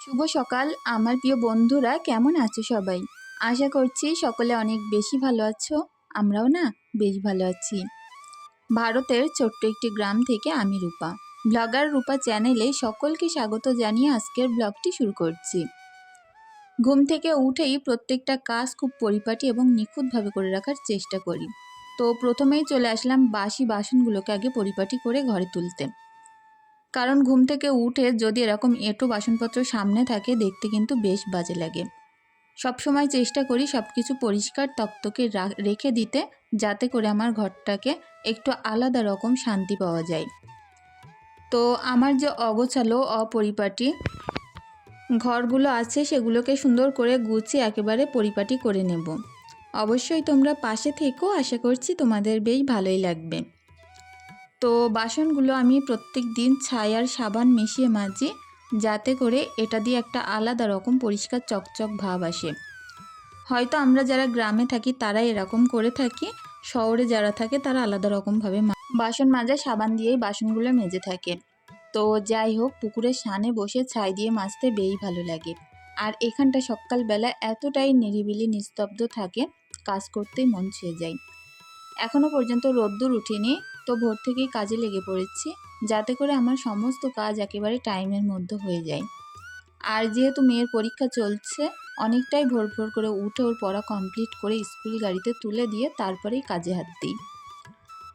শুভ সকাল। আমার প্রিয় বন্ধুরা, কেমন আছো সবাই? আশা করছি সকলে অনেক বেশি ভালো আছো, আমরাও না বেশ ভালো আছি। ভারতের ছোট্ট একটি গ্রাম থেকে আমি রূপা। ব্লগার রূপা চ্যানেলে সকলকে স্বাগত জানিয়ে আজকের ব্লগটি শুরু করছি। ঘুম থেকে উঠেই প্রত্যেকটা কাজ খুব পরিপাটি এবং নিখুঁতভাবে করে রাখার চেষ্টা করি। তো প্রথমেই চলে আসলাম বাসি বাসনগুলোকে আগে পরিপাটি করে ঘরে তুলতে। কারণ ঘুম থেকে উঠে যদি এরকম এঁটো বাসনপত্র সামনে থাকে, দেখতে কিন্তু বেশ বাজে লাগে। সবসময় চেষ্টা করি সব কিছু পরিষ্কার তক্তকে রেখে দিতে, যাতে করে আমার ঘরটাকে একটু আলাদা রকম শান্তি পাওয়া যায়। তো আমার যে অগোছালো, অপরিপাটি ঘরগুলো আছে, সেগুলোকে সুন্দর করে গুছিয়ে একেবারে পরিপাটি করে নেব। অবশ্যই তোমরা পাশে থেকেও আশা করছি তোমাদের বেশ ভালোই লাগবে। তো বাসনগুলো আমি প্রত্যেক দিন ছাই আর সাবান মিশিয়ে মাজি, যাতে করে এটা দিয়ে একটা আলাদা রকম পরিষ্কার চকচক ভাব আসে। হয়তো আমরা যারা গ্রামে থাকি তারা এরকম করে থাকি, শহরে যারা থাকে তারা আলাদা রকমভাবে বাসন মাজা, সাবান দিয়েই বাসনগুলো মেজে থাকে। তো যাই হোক, পুকুরের সানে বসে ছাই দিয়ে মাজতে বেই ভালো লাগে। আর এখানটা সকালবেলা এতটাই নিরিবিলি, নিস্তব্ধ থাকে, কাজ করতেই মন ছুঁয়ে যায়। এখনও পর্যন্ত রোদ্দুর উঠেনি তো ভোর থেকেই কাজে লেগে পড়েছি, যাতে করে আমার সমস্ত কাজ একেবারে টাইমের মধ্যে হয়ে যায়। আর যেহেতু মেয়ের পরীক্ষা চলছে, অনেকটাই ভোর ভোর করে উঠে ওর পড়া কমপ্লিট করে স্কুল গাড়িতে তুলে দিয়ে তারপরেই কাজে হাত দিই।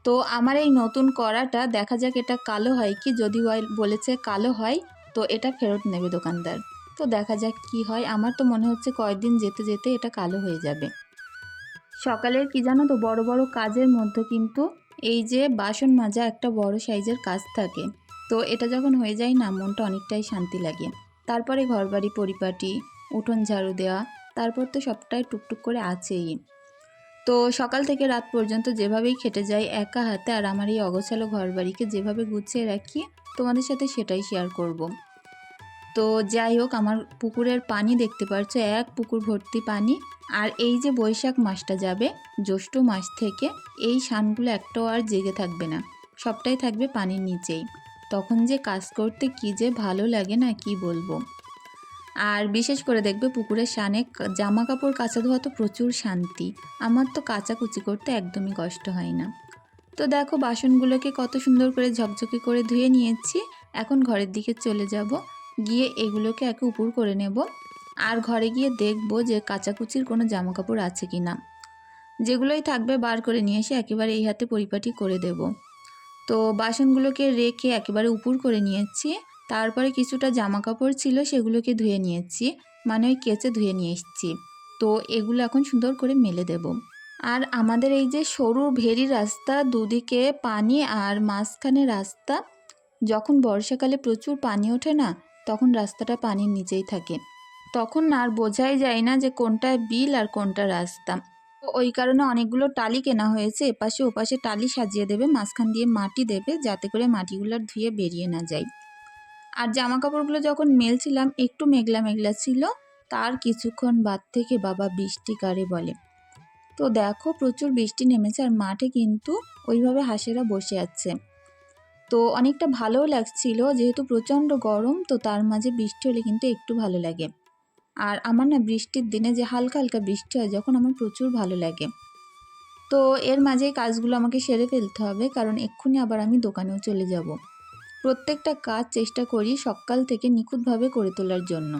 তো আমার এই নতুন করাটা দেখা যাক এটা কালো হয় কি, যদি বলেছে কালো হয়, তো এটা ফেরত নেবে দোকানদার। তো দেখা যাক কি হয়, আমার তো মনে হচ্ছে কয়েকদিন যেতে যেতে এটা কালো হয়ে যাবে। সকালের কি জানো তো, বড় বড় কাজের মধ্যে কিন্তু এই যে বাসন মাজা একটা বড় সাইজের কাজ থাকে, তো এটা যখন হয়ে যায় না, মনটা অনেকটাই শান্তি লাগে তারপরে ঘরবাড়ি, পরিপাটি, উঠোন ঝাড়ু দেওয়া, তারপর তো সবটাই টুকটুক করে আছেই তো সকাল থেকে রাত পর্যন্ত যেভাবেই খেটে যাই একা হাতে আর আমার এই অগোছালো ঘরবাড়িকে যেভাবে গুছিয়ে রাখি, তোমাদের সাথে সেটাই শেয়ার করব। তো যাই হোক, আমার পুকুরের পানি দেখতে পাচ্ছ এক পুকুর ভর্তি পানি। আর এই যে বৈশাখ মাসটা যাবে, জ্যৈষ্ঠ মাস থেকে এই শানগুলো একটাও আর জেগে থাকবে না, সবটাই থাকবে পানির নিচেই। তখন যে কাজ করতে কি যে ভালো লাগে না, কি বলব? আর বিশেষ করে দেখবে পুকুরের শানে জামা কাপড় কাচা ধোয়া তো প্রচুর শান্তি। আমার তো কাচাকুচি করতে একদমই কষ্ট হয় না। তো দেখো, বাসনগুলোকে কত সুন্দর করে ঝকঝকে করে ধুয়ে নিয়েছি। এখন ঘরের দিকে চলে যাব। গিয়ে এগুলোকে একে উপর করে নেব আর ঘরে গিয়ে দেখব যে কাচাকুচির কোনো জামা কাপড় আছে কি না। যেগুলোই থাকবে বার করে নিয়ে এসে একেবারে এই হাতে পরিপাটি করে দেব। তো বাসনগুলোকে রেখে একেবারে উপর করে নিয়েছি, তারপরে কিছুটা জামা কাপড় ছিল সেগুলোকে ধুয়ে নিয়েছি মানে ওই কেচে ধুয়ে নিয়ে এসেছি। তো এগুলো এখন সুন্দর করে মেলে দেব। আর আমাদের এই যে সরু ভেরি রাস্তা, দুদিকে পানি আর মাঝখানে রাস্তা, যখন বর্ষাকালে প্রচুর পানি ওঠে না তখন রাস্তাটা পানির নিচেই থাকে। তখন আর বোঝাই যায় না যে কোনটা বিল আর কোনটা রাস্তা। ওই কারণে অনেকগুলো টালি কেনা হয়েছে। এপাশে ওপাশে টালি সাজিয়ে দেবে, মাঝখান দিয়ে মাটি দেবে, যাতে করে মাটিগুলো ধুয়ে বেরিয়ে না যায়। আর জামা কাপড়গুলো যখন মেলছিলাম, একটু মেঘলা মেঘলা ছিল। তার কিছুক্ষণ বাদ থেকে বাবা বৃষ্টি কারে বলে, তো দেখো, প্রচুর বৃষ্টি নেমেছে আর মাঠে কিন্তু ওইভাবে হাঁসেরা বসে আছে। তো অনেকটা ভালোও লাগছিল, যেহেতু প্রচণ্ড গরম, তো তার মাঝে বৃষ্টি হলে কিন্তু একটু ভালো লাগে। আর আমার না বৃষ্টির দিনে যে হালকা হালকা বৃষ্টি হয়, যখন আমার প্রচুর ভালো লাগে। তো এর মাঝেই কাজগুলো আমাকে সেরে ফেলতে হবে, কারণ এক্ষুনি আবার আমি দোকানেও চলে যাব। প্রত্যেকটা কাজ চেষ্টা করি সকাল থেকে নিখুঁতভাবে করে তোলার জন্য।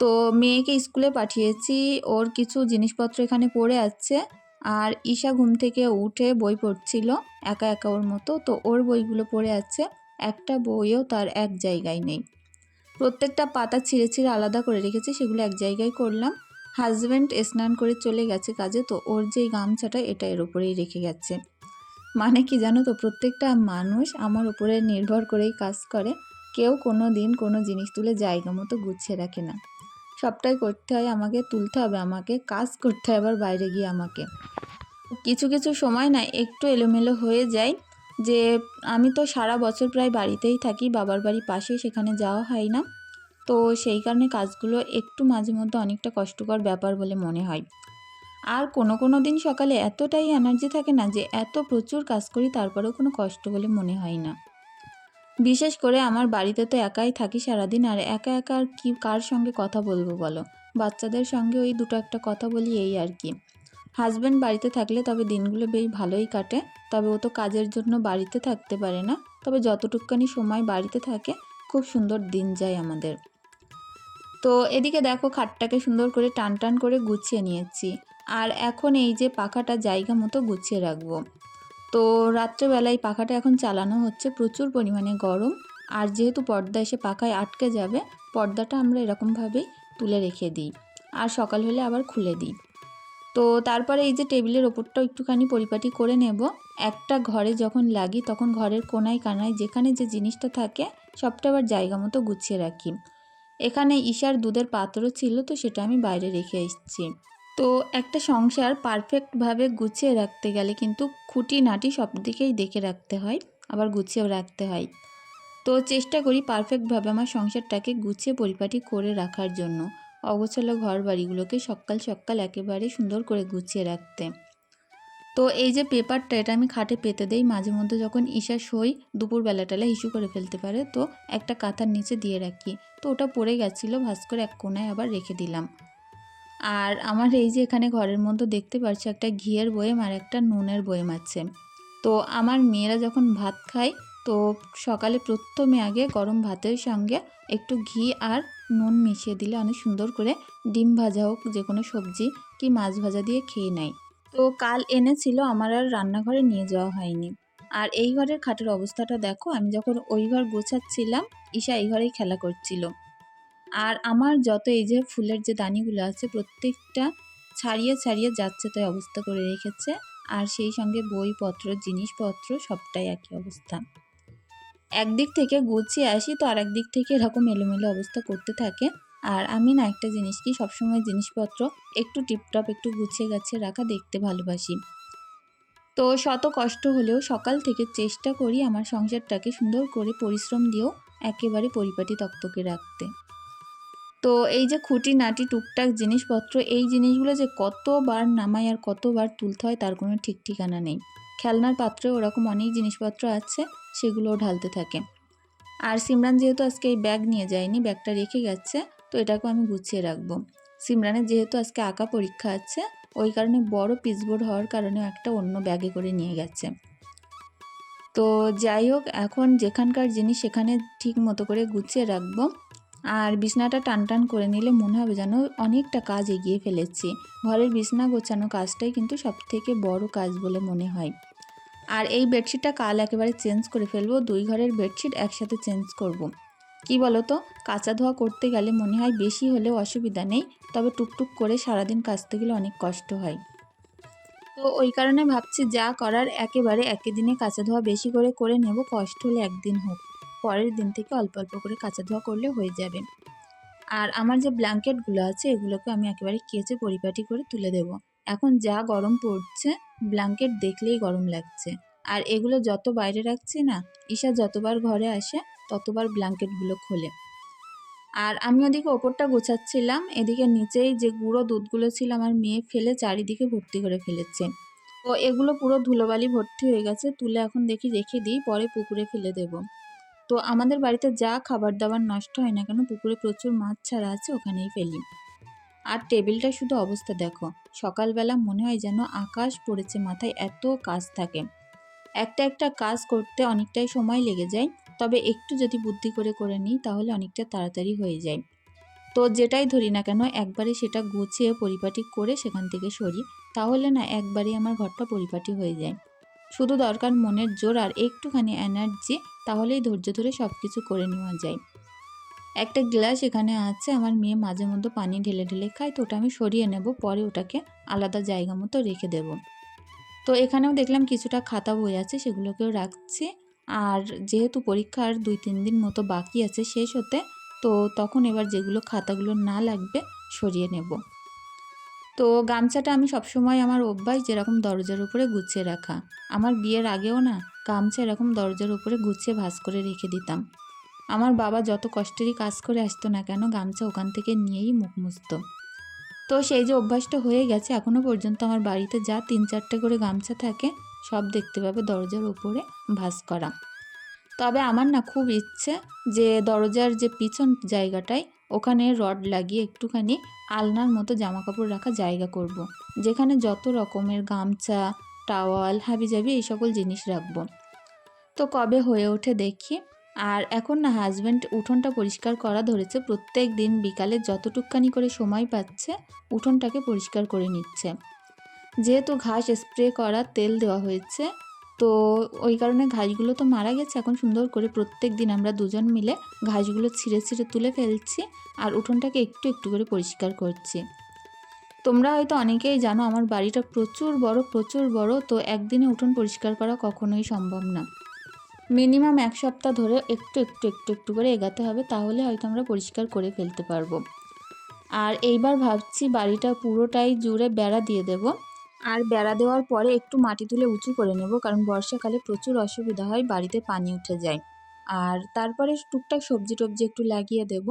তো মেয়েকে স্কুলে পাঠিয়েছি, ওর কিছু জিনিসপত্র এখানে পড়ে আছে। আর ঈশা ঘুম থেকে উঠে বই পড়ছিল, একা একা ওর মতো। তো ওর বইগুলো পড়ে আছে, একটা বইও তার এক জায়গায় নেই। প্রত্যেকটা পাতা ছিঁড়ে ছিঁড়ে আলাদা করে রেখেছি, সেগুলো এক জায়গায় করলাম। হাজব্যান্ড স্নান করে চলে গেছে কাজে, তো ওর যে গামছাটা এটা এর ওপরেই রেখে গেছে। মানে কি জানো তো, প্রত্যেকটা মানুষ আমার উপরে নির্ভর করেই কাজ করে। কেউ কোনো দিন কোনো জিনিস তুলে জায়গা মতো গুছিয়ে রাখে না। সবটাই করতে হয়, আমাকে তুলতে হবে, আমাকে কাজ করতে হয় আবার বাইরে গিয়ে আমাকে। কিছু কিছু সময় না একটু এলোমেলো হয়ে যায় যে আমি তো সারা বছর প্রায় বাড়িতেই থাকি, বাবার বাড়ি পাশে, সেখানে যাওয়া হয় না। তো সেই কারণে কাজগুলো একটু মাঝে মধ্যে অনেকটা কষ্টকর ব্যাপার বলে মনে হয়। আর কোনো কোনো দিন সকালে এতটাই এনার্জি থাকে না যে এত প্রচুর কাজ করি, তারপরেও কোনো কষ্ট বলে মনে হয় না। বিশেষ করে আমার বাড়িতে তো একাই থাকি সারাদিন, আর একা একা আর কি, কার সঙ্গে কথা বলব বলো? বাচ্চাদের সঙ্গে ওই দুটো একটা কথা বলি, এই আর কি। হাজব্যান্ড বাড়িতে থাকলে তবে দিনগুলো বেশ ভালোই কাটে। তবে ও তো কাজের জন্য বাড়িতে থাকতে পারে না। তবে যতটুকখানি সময় বাড়িতে থাকে, খুব সুন্দর দিন যায় আমাদের। তো এদিকে দেখো খাটটাকে সুন্দর করে টান টান করে গুছিয়ে নিয়েছি। আর এখন এই যে পাখাটা জায়গা মতো গুছিয়ে রাখব। তো রাত্রেবেলায় পাখাটা এখন চালানো হচ্ছে প্রচুর পরিমাণে গরম। আর যেহেতু পর্দা এসে পাখায় আটকে যাবে, পর্দাটা আমরা এরকমভাবেই তুলে রেখে দিই আর সকাল হলে আবার খুলে দিই। তো তারপরে এই যে টেবিলের ওপরটাও একটুখানি পরিপাটি করে নেব। একটা ঘরে যখন লাগি তখন ঘরের কোনায় কানায় যেখানে যে জিনিসটা থাকে সবটা আবার জায়গা মতো গুছিয়ে রাখি। এখানে ঈশার দুধের পাত্র ছিল তো সেটা আমি বাইরে রেখে এসেছি। তো একটা সংসার পারফেক্টভাবে গুছিয়ে রাখতে গেলে কিন্তু খুঁটি নাটি সব দিকেই দেখে রাখতে হয়, আবার গুছিয়েও রাখতে হয়। তো চেষ্টা করি পারফেক্টভাবে আমার সংসারটাকে গুছিয়ে পরিপাটি করে রাখার জন্য, অগোছালো ঘর বাড়িগুলোকে সকাল সকাল একেবারে সুন্দর করে গুছিয়ে রাখতে। তো এই যে পেপারটা, এটা আমি খাটে পেতে দেই, মাঝে মধ্যে যখন ঈশা শই, দুপুরবেলাটালে ইস্যু করে ফেলতে পারে, তো একটা কাঁথার নিচে দিয়ে রাখি। তো ওটা পড়ে গেছিল, ভাস করে এক কোনায় আবার রেখে দিলাম। আর আমার এই যে এখানে ঘরের মধ্যে দেখতে পাচ্ছি একটা ঘিয়ের বয়েম আর একটা নুনের বয়েম আছে। তো আমার মেয়েরা যখন ভাত খায়, তো সকালে প্রথমে আগে গরম ভাতের সঙ্গে একটু ঘি আর নুন মিশিয়ে দিলে অনেক সুন্দর করে ডিম ভাজা হোক, যে কোনো সবজি কি মাছ ভাজা দিয়ে খেয়ে নেয়। তো কাল এনেছিল, আমার আর রান্নাঘরে নিয়ে যাওয়া হয়নি। আর এই ঘরের খাটের অবস্থাটা দেখো, আমি যখন ওই ঘর গোছাচ্ছিলাম, ঈশা এই ঘরেই খেলা করছিল। আর আমার যত এই যে ফুলের যে দানিগুলো আছে, প্রত্যেকটা ছাড়িয়ে ছাড়িয়ে যাচ্ছে তাই অবস্থা করে রেখেছে। আর সেই সঙ্গে বইপত্র, জিনিসপত্র সবটাই একই অবস্থা। একদিক থেকে গুছিয়ে আসি তো আর একদিক থেকে এরকম এলোমেলো অবস্থা করতে থাকে। আর আমি না একটা জিনিস কি সবসময় জিনিসপত্র একটু টিপটপ, একটু গুছিয়ে গাছিয়ে রাখা দেখতে ভালোবাসি। তো শত কষ্ট হলেও সকাল থেকে চেষ্টা করি আমার সংসারটাকে সুন্দর করে পরিশ্রম দিয়েও একেবারে পরিপাটি তক্তকে রাখতে। তো এই যে খুঁটি নাটি টুকটাক জিনিসপত্র, এই জিনিসগুলো যে কতবার নামাই আর কতবার তুলতে হয় তার কোনো ঠিক ঠিকানা নেই। খেলনার পাত্রে ওরকম অনেক জিনিসপত্র আছে, সেগুলোও ঢালতে থাকে। আর সিমরান যেহেতু আজকে এই ব্যাগ নিয়ে যায়নি, ব্যাগটা রেখে গেছে, তো এটাকেও আমি গুছিয়ে রাখব। সিমরানের যেহেতু আজকে আঁকা পরীক্ষা আছে, ওই কারণে বড় পিচবোর্ড হওয়ার কারণে একটা অন্য ব্যাগে করে নিয়ে গেছে। তো যাই হোক, এখন যেখানকার জিনিস সেখানে ঠিক মতো করে গুছিয়ে রাখব। আর বিছনাটা টান টান করে নিলে মনে হবে যেন অনেকটা কাজ এগিয়ে ফেলেছি। ঘরের বিছনা গোছানো কাজটাই কিন্তু সব থেকে বড় কাজ বলে মনে হয়। আর এই বেডশিটটা কাল একেবারে চেঞ্জ করে ফেলব, দুই ঘরের বেডশিট একসাথে চেঞ্জ করব। কি বলো তো কাঁচা ধোয়া করতে গেলে মনে হয় বেশি হলেও অসুবিধা নেই, তবে টুকটুক করে সারাদিন কাচতে গেলে অনেক কষ্ট হয়। তো ওই কারণে ভাবছি যা করার একেবারে একই দিনে কাঁচা ধোয়া বেশি করে করে নেব, কষ্ট হলে একদিন হোক। পরের দিন থেকে অল্প অল্প করে কাঁচা ধোয়া করলে হয়ে যাবে। আর আমার যে ব্ল্যাঙ্কেটগুলো আছে, এগুলোকে আমি একেবারে কেচে পরিপাটি করে তুলে দেব। এখন যা গরম পড়ছে, ব্ল্যাঙ্কেট দেখলেই গরম লাগছে। আর এগুলো যত বাইরে রাখছি না, ঈশা যতবার ঘরে আসে, ততবার ব্ল্যাঙ্কেটগুলো খোলে। আর আমি ওদিকে ওপরটা গোছাচ্ছিলাম, এদিকে নিচেই যে গুঁড়ো দুধগুলো ছিল আমার মেয়ে ফেলে চারিদিকে ভর্তি করে ফেলেছে। তো এগুলো পুরো ধুলোবালি ভর্তি হয়ে গেছে, তুলে এখন দেখি, রেখে দিই, পরে পুকুরে ফেলে দেবো। তো আমাদের বাড়িতে যা খাবার দাবার নষ্ট হয় না কেন, পুকুরে প্রচুর মাছ ছাড়া আছে, ওখানেই ফেলি। আর টেবিলটা শুধু অবস্থা দেখো, সকালবেলা মনে হয় যেন আকাশ পড়েছে, মাথায় এত কাজ থাকে। একটা একটা কাজ করতে অনেকটাই সময় লেগে যায়, তবে একটু যদি বুদ্ধি করে করে নিই, তাহলে অনেকটা তাড়াতাড়ি হয়ে যায়। তো যেটাই ধরি না কেন, একবারে সেটা গুছিয়ে পরিপাটি করে সেখান থেকে সরি, তাহলে না একবারে আমার ঘরটা পরিপাটি হয়ে যায়। শুধু দরকার মনের জোর আর একটুখানি এনার্জি তাহলেই ধৈর্য ধরে সব কিছু করে নেওয়া যায়। একটা গ্লাস এখানে আছে, আমার মেয়ে মাঝে মধ্যে পানি ঢেলে ঢেলে খায়, তো ওটা আমি সরিয়ে নেব, পরে ওটাকে আলাদা জায়গা মতো রেখে দেব। তো এখানেও দেখলাম কিছুটা খাতা বই আছে, সেগুলোকেও রাখছি। আর যেহেতু পরীক্ষার দুই তিন দিন মতো বাকি আছে শেষ হতে, তো তখন এবার যেগুলো খাতাগুলো না লাগবে, সরিয়ে নেব। তো গামছাটা আমি সবসময় আমার অভ্যাস যেরকম দরজার উপরে গুছিয়ে রাখা। আমার বিয়ের আগেও না গামছা এরকম দরজার উপরে গুছিয়ে ভাস করে রেখে দিতাম। আমার বাবা যত কষ্টেরই কাজ করে আসতো না কেন গামছা ওখান থেকে নিয়েই মুখ মুছত। তো সেই যে অভ্যাসটা হয়ে গেছে এখনও পর্যন্ত আমার বাড়িতে যা তিন চারটে করে গামছা থাকে, সব দেখতে পাবে দরজার উপরে ভাস করা। তবে আমার না খুব ইচ্ছে যে দরজার যে পিছন জায়গাটায় ওখানে রড লাগিয়ে একটুখানি আলনার মতো জামা কাপড় রাখা জায়গা করব। যেখানে যত রকমের গামছা, টাওয়াল, হাবিজাবি এই সকল জিনিস রাখব। তো কবে হয়ে ওঠে দেখি। আর এখন না হাজব্যান্ড উঠোনটা পরিষ্কার করা ধরেছে। প্রত্যেক দিন বিকালে যতটুকখানি করে সময় পাচ্ছে, উঠোনটাকে পরিষ্কার করে নিচ্ছে। যেহেতু ঘাস স্প্রে করা তেল দেওয়া হয়েছে তো ওই কারণে ঘাসগুলো তো মারা গেছে। এখন সুন্দর করে প্রত্যেক দিন আমরা দুজন মিলে ঘাসগুলো ছিঁড়ে ছিঁড়ে তুলে ফেলছি আর উঠোনটাকে একটু একটু করে পরিষ্কার করছি। তোমরা হয়তো অনেকেই জানো আমার বাড়িটা প্রচুর বড় প্রচুর বড়, তো একদিনে উঠোন পরিষ্কার করা কখনোই সম্ভব না। মিনিমাম এক সপ্তাহ ধরে একটু একটু একটু একটু করে এগাতে হবে, তাহলে হয়তো আমরা পরিষ্কার করে ফেলতে পারব। আর এইবার ভাবছি বাড়িটা পুরোটাই জুড়ে বেড়া দিয়ে দেব। আর বেড়া দেওয়ার পরে একটু মাটি তুলে উঁচু করে নেব, কারণ বর্ষাকালে প্রচুর অসুবিধা হয়, বাড়িতে পানি উঠে যায়। আর তারপরে টুকটাক সবজি টবজি একটু লাগিয়ে দেব।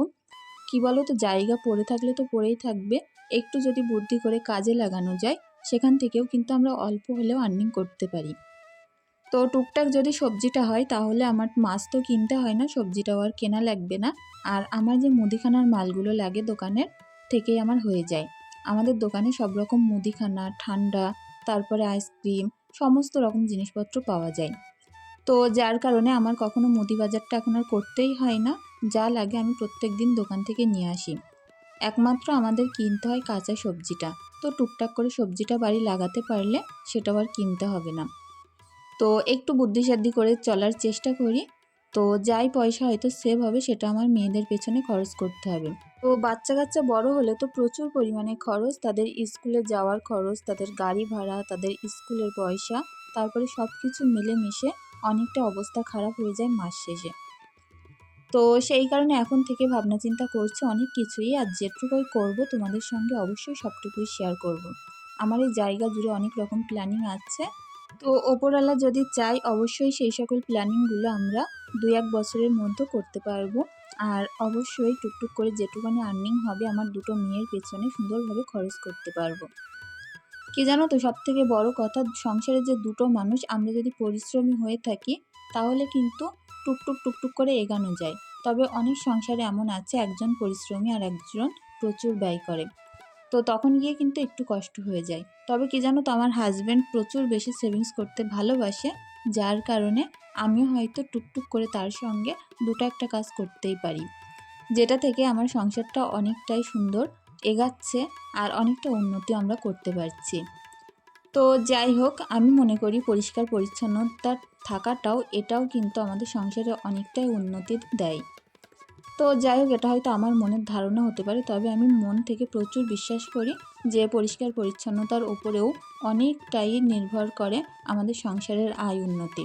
কি বলো তো জায়গা পড়ে থাকলে তো পড়েই থাকবে। একটু যদি বুদ্ধি করে কাজে লাগানো যায়, সেখান থেকেও কিন্তু আমরা অল্প হলেও আর্নিং করতে পারি। তো টুকটাক যদি সবজিটা হয়, তাহলে আমার মাছ তো কিনতে হয় না, সবজিটাও আর কেনা লাগবে না। আর আমার যে মুদিখানার মালগুলো লাগে দোকানের, থেকেই আমার হয়ে যায়। আমাদের দোকানে সব রকম মুদিখানা, ঠান্ডা, তারপরে আইসক্রিম, সমস্ত রকম জিনিসপত্র পাওয়া যায়। তো যার কারণে আমার কখনো মুদি বাজারটা এখন আর করতেই হয় না। যা লাগে আমি প্রত্যেক দিন দোকান থেকে নিয়ে আসি। একমাত্র আমাদের কিনতে হয় কাঁচা সবজিটা। তো টুকটাক করে সবজিটা বাড়ি লাগাতে পারলে সেটাও আর কিনতে হবে না। তো একটু বুদ্ধিসাদ্ধি করে চলার চেষ্টা করি। তো যাই পয়সা হয়তো সেভ হবে সেটা আমার মেয়েদের পেছনে খরচ করতে হবে। তো বাচ্চা কাচ্চা বড় হলে তো প্রচুর পরিমাণে খরচ, তাদের স্কুলে যাওয়ার খরচ, তাদের গাড়ি ভাড়া, তাদের স্কুলের পয়সা, তারপরে সব কিছু মিলেমিশে অনেকটা অবস্থা খারাপ হয়ে যায় মাস শেষে। তো সেই কারণে এখন থেকে ভাবনা চিন্তা করছি অনেক কিছুই, আর যেটুকুই করব তোমাদের সঙ্গে অবশ্যই সবটুকুই শেয়ার করব। আমার এই জায়গা জুড়ে অনেক রকম প্ল্যানিং আছে। তো ওপরওয়ালা যদি চাই অবশ্যই সেই সকল প্ল্যানিংগুলো আমরা দু এক বছরের মধ্যে করতে পারব। আর অবশ্যই টুকটুক করে যেটুকানি আর্নিং হবে আমার দুটো মেয়ের পেছনে সুন্দরভাবে খরচ করতে পারব। কি জানো তো সব থেকে বড় কথা, সংসারে যে দুটো মানুষ আমরা যদি পরিশ্রমী হয়ে থাকি, তাহলে কিন্তু টুকটুক টুকটুক করে এগানো যায়। তবে অনেক সংসারে এমন আছে, একজন পরিশ্রমী আর একজন প্রচুর ব্যয় করে। তো তখন গিয়ে কিন্তু একটু কষ্ট হয়ে যায়। তবে কি জানো তো, আমার হাজব্যান্ড প্রচুর বেশি সেভিংস করতে ভালোবাসে, যার কারণে আমিও হয়তো টুকটুক করে তার সঙ্গে দুটো একটা কাজ করতেই পারি। যেটা থেকে আমার সংসারটা অনেকটাই সুন্দর এগাচ্ছে আর অনেকটা উন্নতি আমরা করতে পারছি। তো যাই হোক, আমি মনে করি পরিষ্কার পরিচ্ছন্নতা থাকাটাও, এটাও কিন্তু আমাদের সংসারে অনেকটাই উন্নতি দেয়। তো যাই হোক, এটা হয়তো আমার মনের ধারণা হতে পারে, তবে আমি মন থেকে প্রচুর বিশ্বাস করি যে পরিষ্কার পরিচ্ছন্নতার উপরেও অনেকটাই নির্ভর করে আমাদের সংসারের আয় উন্নতি।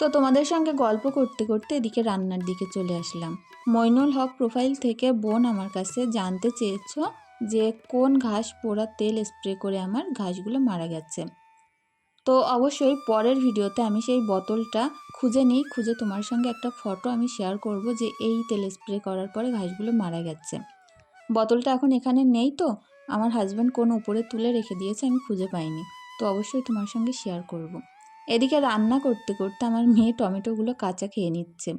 তো তোমাদের সঙ্গে গল্প করতে করতে এদিকে রান্নার দিকে চলে আসলাম। মইনুল হক প্রোফাইল থেকে বোন আমার কাছে জানতে চেয়েছ যে কোন ঘাস পোড়া তেল স্প্রে করে আমার ঘাসগুলো মারা গেছে। তো অবশ্যই পরের ভিডিওতে আমি সেই বোতলটা খুঁজে নিই, খুঁজে তোমার সঙ্গে একটা ফটো আমি শেয়ার করব যে এই তেল স্প্রে করার পরে ঘাসগুলো মারা গেছে। বোতলটা এখন এখানে নেই তো, আমার হাজব্যান্ড কোন উপরে তুলে রেখে দিয়েছে আমি খুঁজে পাইনি। তো অবশ্যই তোমার সঙ্গে শেয়ার করব। এদিকে রান্না করতে করতে আমার মেয়ে টমেটোগুলো কাঁচা খেয়ে নিচ্ছে।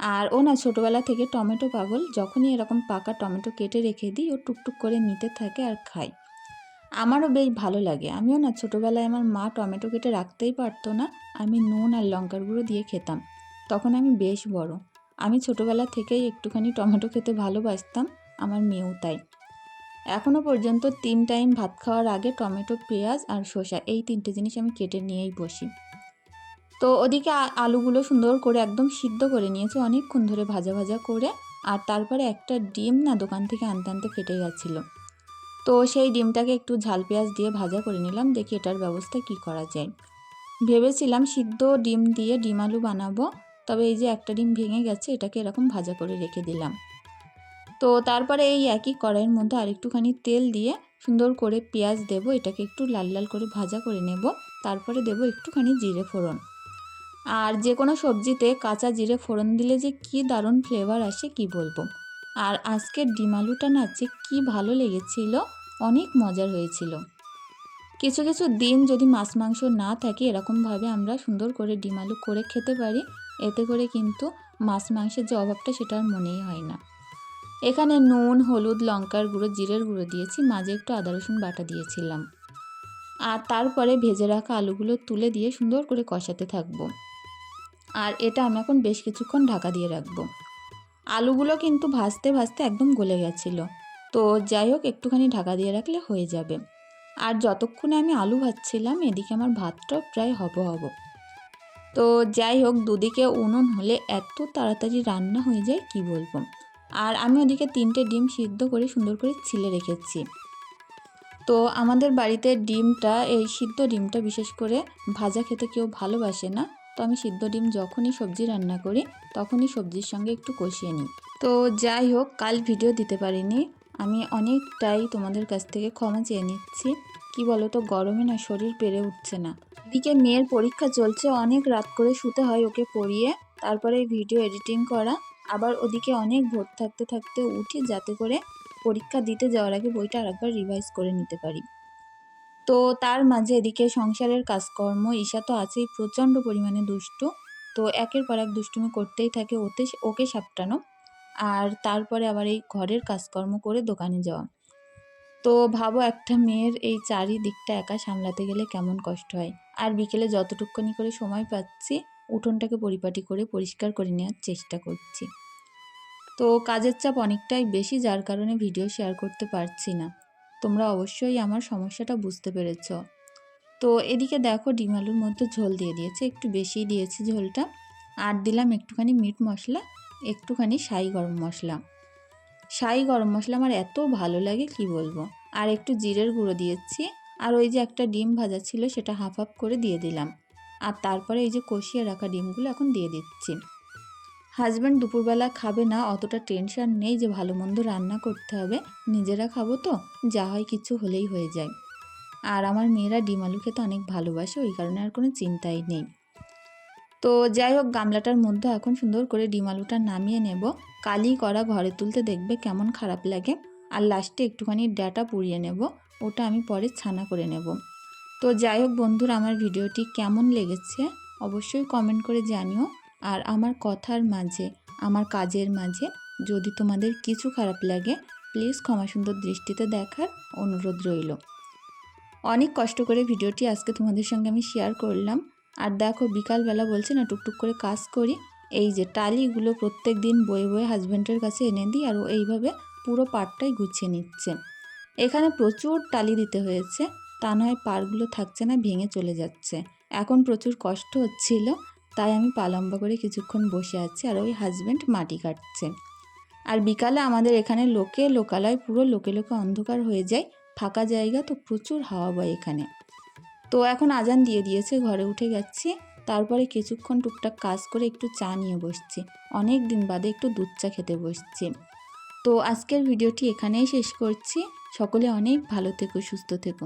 আর ও না ছোটোবেলা থেকে টমেটো পাগল, যখনই এরকম পাকা টমেটো কেটে রেখে দিই, ও টুকটুক করে নিতে থাকে আর খায়। আমারও বেশ ভালো লাগে। আমিও না ছোটোবেলায় আমার মা টমেটো কেটে রাখতেই পারতো না, আমি নুন আর লঙ্কার গুঁড়ো দিয়ে খেতাম। তখন আমি বেশ বড়। আমি ছোটোবেলা থেকেই একটুখানি টমেটো খেতে ভালোবাসতাম, আমার মেয়েও তাই। এখনও পর্যন্ত তিন টাইম ভাত খাওয়ার আগে টমেটো, পেঁয়াজ আর শসা, এই তিনটে জিনিস আমি কেটে নিয়েই বসি। তো ওদিকে আলুগুলো সুন্দর করে একদম সিদ্ধ করে নিয়েছে, অনেকক্ষণ ধরে ভাজা ভাজা করে। আর তারপরে একটা ডিম না দোকান থেকে আনতে আনতে ফেটে গেছিল। তো সেই ডিমটাকে একটু ঝাল পেঁয়াজ দিয়ে ভাজা করে নিলাম, দেখি এটার ব্যবস্থা কি করা যায়। ভেবেছিলাম সিদ্ধ ডিম দিয়ে ডিম আলু বানাবো, তবে এই যে একটা ডিম ভেঙে গেছে, এটাকে এরকম ভাজা করে রেখে দিলাম। তো তারপরে এই একই কড়াইয়ের মধ্যে আরেকটুখানি তেল দিয়ে সুন্দর করে পেঁয়াজ দেব। এটাকে একটু লাল লাল করে ভাজা করে নেব। তারপরে দেব একটুখানি জিরে ফোড়ন। আর যে কোনো সবজিতে কাঁচা জিরে ফোড়ন দিলে যে কি দারুণ ফ্লেভার আসে কি বলব? আর আজকের ডিম আলুটা না যে কী ভালো লেগেছিল, অনেক মজার হয়েছিল। কিছু কিছু দিন যদি মাছ মাংস না থাকে, এরকমভাবে আমরা সুন্দর করে ডিম আলু করে খেতে পারি। এতে করে কিন্তু মাছ মাংসের যে অভাবটা সেটা আর মনেই হয় না। এখানে নুন, হলুদ, লঙ্কার গুঁড়ো, জিরের গুঁড়ো দিয়েছি। মাঝে একটু আদা, রসুন বাটা দিয়েছিলাম। আর তারপরে ভেজে রাখা আলুগুলো তুলে দিয়ে সুন্দর করে কষাতে থাকব। আর এটা আমি এখন বেশ কিছুক্ষণ ঢাকা দিয়ে রাখব। আলুগুলো কিন্তু ভাজতে ভাজতে একদম গলে গেছিল। তো যাই হোক, একটুখানি ঢাকা দিয়ে রাখলে হয়ে যাবে। আর যতক্ষণে আমি আলু ভাজছিলাম, এদিকে আমার ভাতটাও প্রায় হব হব। তো যাই হোক, দুদিকে উনুন হলে এত তাড়াতাড়ি রান্না হয়ে যায়, কি বলব? আর আমি ওদিকে তিনটে ডিম সিদ্ধ করে সুন্দর করে ছিলে রেখেছি। তো আমাদের বাড়িতে ডিমটা, এই সিদ্ধ ডিমটা বিশেষ করে ভাজা খেতে কেউ ভালোবাসে না। তো আমি সিদ্ধ ডিম যখনই সবজি রান্না করি, তখনই সবজির সঙ্গে একটু কষিয়ে নিই। তো যাই হোক, কাল ভিডিও দিতে পারিনি। আমি অনেকটাই তোমাদের কাছ থেকে ক্ষমা চেয়ে নিচ্ছি। কি বলো তো গরমে না শরীর পেরে উঠছে না। এদিকে মেয়ের পরীক্ষা চলছে, অনেক রাত করে শুতে হয় ওকে পড়িয়ে। তারপরে ভিডিও এডিটিং করা। আবার ওদিকে অনেক ভোর থাকতে থাকতে উঠি যাতে করে পরীক্ষা দিতে যাওয়ার আগে বইটা আরেকবার রিভাইজ করে নিতে পারি। তো তার মাঝে এদিকে সংসারের কাজকর্ম, ঈশা তো আছেই, প্রচণ্ড পরিমাণে দুষ্টু। তো একের পর এক দুষ্টুমি করতেই থাকে ওতে, ওকে সাপটানো। আর তারপরে আবার এই ঘরের কাজকর্ম করে দোকানে যাওয়া। তো ভাবো একটা মেয়ের এই চারিদিকটা একা সামলাতে গেলে কেমন কষ্ট হয়। আর বিকেলে যতটুকুনি করে সময় পাচ্ছি উঠোনটাকে পরিপাটি করে পরিষ্কার করে নেওয়ার চেষ্টা করছি। তো কাজের চাপ অনেকটাই বেশি, যার কারণে ভিডিও শেয়ার করতে পারছি না। তোমরা অবশ্যই আমার সমস্যাটা বুঝতে পেরেছ। তো এদিকে দেখো, ডিম আলুর মধ্যে ঝোল দিয়ে দিয়েছে। একটু বেশিই দিয়েছি ঝোলটা। আর দিলাম একটুখানি মিট মশলা, একটুখানি শাহি গরম মশলা। শাহি গরম মশলা আমার এত ভালো লাগে, কি বলব? আর একটু জিরের গুঁড়ো দিয়েছি। আর ওই যে একটা ডিম ভাজা ছিল, সেটা হাফ হাফ করে দিয়ে দিলাম। আর তারপরে এই যে কষিয়ে রাখা ডিমগুলো এখন দিয়ে দিচ্ছি। হাজব্যান্ড দুপুরবেলা খাবে না, অতটা টেনশন নেই যে ভালো মন্দ রান্না করতে হবে। নিজেরা খাব তো, যা হয় কিছু হলেই হয়ে যায়। আর আমার মেয়েরা ডিম আলু খেতে অনেক ভালোবাসে, ওই কারণে আর কোনো চিন্তাই নেই। তো যাই হোক, গামলাটার মধ্যে এখন সুন্দর করে ডিম আলুটা নামিয়ে নেব। কালি করা ঘরে তুলতে দেখবে কেমন খারাপ লাগে। আর লাস্টে একটুখানি ডাটা পুড়িয়ে নেব, ওটা আমি পরে ছানা করে নেব। তো যাই হোক বন্ধুরা, আমার ভিডিওটি কেমন লেগেছে অবশ্যই কমেন্ট করে জানিও। আর আমার কথার মাঝে, আমার কাজের মাঝে যদি তোমাদের কিছু খারাপ লাগে প্লিজ ক্ষমা সুন্দর দৃষ্টিতে দেখার অনুরোধ রইল। অনেক কষ্ট করে ভিডিওটি আজকে তোমাদের সঙ্গে আমি শেয়ার করলাম। আর দেখো, বিকালবেলা বলছে না, টুকটুক করে কাজ করি। এই যে টালিগুলো প্রত্যেক দিন বয়ে বয়ে হাজব্যান্ডের কাছে এনে দিই আর এইভাবে পুরো পাটটাই গুছিয়ে নিচ্ছে। এখানে প্রচুর টালি দিতে হয়েছে। তা নয়, পারগুলো থাকছে না, ভেঙে চলে যাচ্ছে। এখন প্রচুর কষ্ট হচ্ছিল, তাই আমি পালম্বা করে কিছুক্ষণ বসে আছি আর ওই হাজব্যান্ড মাটি কাটছে। আর বিকালে আমাদের এখানে লোকে, লোকালয় পুরো লোকে লোকে অন্ধকার হয়ে যায়, ফাঁকা জায়গা তো প্রচুর হাওয়া বয় এখানে। তো এখন আজান দিয়ে দিয়েছে, ঘরে উঠে যাচ্ছি তারপরে কিছুক্ষণ টুকটাক কাজ করে একটু চা নিয়ে বসছি। অনেক দিন বাদে একটু দুধ চা খেতে বসছি। তো আজকের ভিডিওটি এখানেই শেষ করছি। সকলে অনেক ভালো থেকো, সুস্থ থেকো।